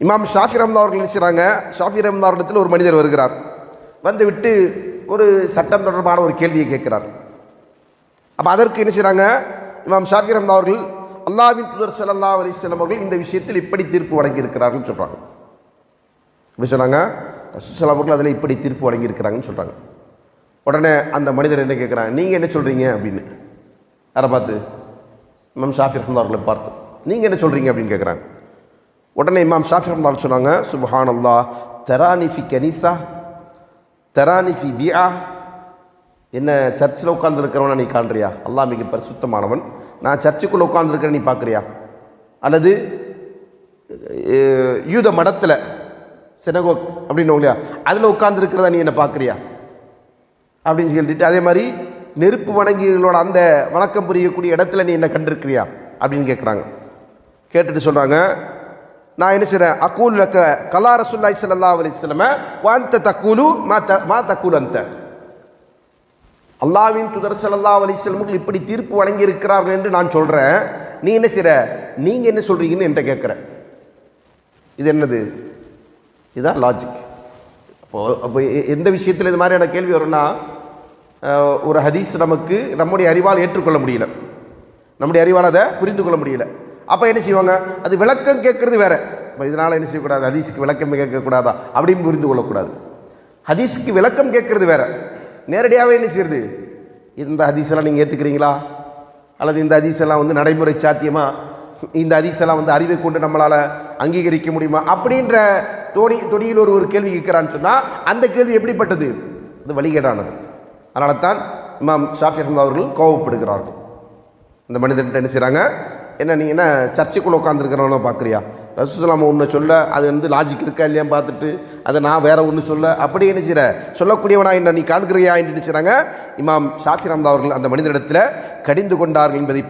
இமாம் ஷாஃபி ரம்தா அவர்கள் நினைச்சுறாங்க ஷாஃபி ரம்தா இடத்தில் ஒரு மனிதர் வருகிறார். வந்து விட்டு ஒரு சட்டம் தொடர்பான ஒரு கேள்வியை கேட்கிறார். அப்போ அதற்கு என்ன செய்கிறாங்க இமாம் ஷாஃபி ரம்தா அவர்கள் அல்லாவின் தூதர் ஸல்லல்லாஹு அலைஹி அவர்கள் இந்த விஷயத்தில் இப்படி தீர்ப்பு வழங்கியிருக்கிறார்கள் சொல்கிறாங்க இப்படி சொன்னாங்க? ரசூசலாம் அவர்கள் அதில் இப்படி தீர்ப்பு வழங்கியிருக்கிறாங்கன்னு சொல்கிறாங்க உடனே அந்த மனிதர் என்ன கேட்குறாங்க நீங்கள் என்ன சொல்கிறீங்க அப்படின்னு. யாரை பார்த்து? இமாம் ஷாஃபி ரஹ்மதா அவர்களை பார்த்து. நீங்கள் என்ன சொல்கிறீங்க அப்படின்னு கேட்குறாங்க. உடனே இமாம் ஷாஃபி ரம்தான் சொன்னாங்க சுபஹான் அல்லா தெரானி கனிசா தெரானிஃபி பியா என்ன சர்ச்சில் உட்காந்துருக்கிறவனை நீ காண்றியா? அல்லா மிக பரிசுத்தமானவன். நான் சர்ச்சுக்குள்ளே உட்காந்துருக்கிறேன் நீ பார்க்குறியா? அல்லது யூத மடத்தில் செனகோ அப்படின்னு இல்லையா? அதில் உட்காந்துருக்கிறதா நீ என்ன பார்க்குறியா? அப்படின்னு சொல்லிட்டு அதே மாதிரி நெருப்பு வணங்கிகளோட அந்த வணக்கம் புரியக்கூடிய இடத்துல நீ என்ன கண்டிருக்கிறியா? அப்படின்னு கேட்குறாங்க கேட்டுட்டு சொல்கிறாங்க நான் என்ன செய்கிறேன் அக்கூல் இருக்க கலா ரசுல்லாய் சல்லா அலைஹி வஸல்லம் வாந்த தக்கூலு மா த மா தக்கூல் அந்த அல்லாவின் துதர் சல்லா அலைஹி வஸல்லம் இப்படி தீர்ப்பு வழங்கி இருக்கிறார்கள் என்று நான் சொல்கிறேன் நீ என்ன செய்கிற நீங்கள் என்ன சொல்கிறீங்கன்னு என்கிட்ட கேட்குற. இது என்னது? இதுதான் லாஜிக் அப்போ அப்போ எ- எந்த விஷயத்தில் இது மாதிரியான கேள்வி வரும்னா ஒரு ஹதீஸ் நமக்கு நம்முடைய அறிவால் ஏற்றுக்கொள்ள முடியல. நம்முடைய அறிவால் அதை புரிந்து கொள்ள முடியல. அப்போ என்ன செய்வாங்க? அது விளக்கம் கேட்குறது வேறு. இப்போ இதனால் என்ன செய்யக்கூடாது? ஹதீஸுக்கு விளக்கம் கேட்கக்கூடாதா? அப்படின்னு புரிந்து கொள்ளக்கூடாது. ஹதீஸுக்கு விளக்கம் கேட்குறது வேறு. நேரடியாகவே என்ன செய்யுது இந்த ஹதீஸெல்லாம் நீங்கள் ஏற்றுக்கிறீங்களா அல்லது இந்த ஹதீஸெல்லாம் வந்து நடைமுறை சாத்தியமாக இந்த ஹதீஸெல்லாம் வந்து அறிவை கொண்டு நம்மளால் அங்கீகரிக்க முடியுமா? அப்படின்ற தோணி தொடியில் ஒரு ஒரு கேள்வி கேட்குறான்னு சொன்னால் அந்த கேள்வி எப்படிப்பட்டது? அது வழிகேடானது. அதனால தான் இமாம் ஷாஃபி அஹமது அவர்கள் கோவப்படுகிறார்கள். இந்த மனிதன்ட்ட என்ன செய்கிறாங்க என்ன நீ என்ன சர்ச்சைக்குள்ளே உட்காந்துருக்கிறவன பார்க்குறியா? ரசூசலாம் ஒன்று சொல்ல அது வந்து லாஜிக் இருக்கா இல்லையா பார்த்துட்டு அதை நான் வேற ஒன்று சொல்ல. அப்படி என்ன செய்கிற சொல்லக்கூடியவனா என்ன நீ காண்கிறியா என்று நினைச்சாங்க இமாம் ஷாஃபி ராம்தா அவர்கள் அந்த மனிதனிடத்தில் கடிந்து கொண்டார்கள் என்பதை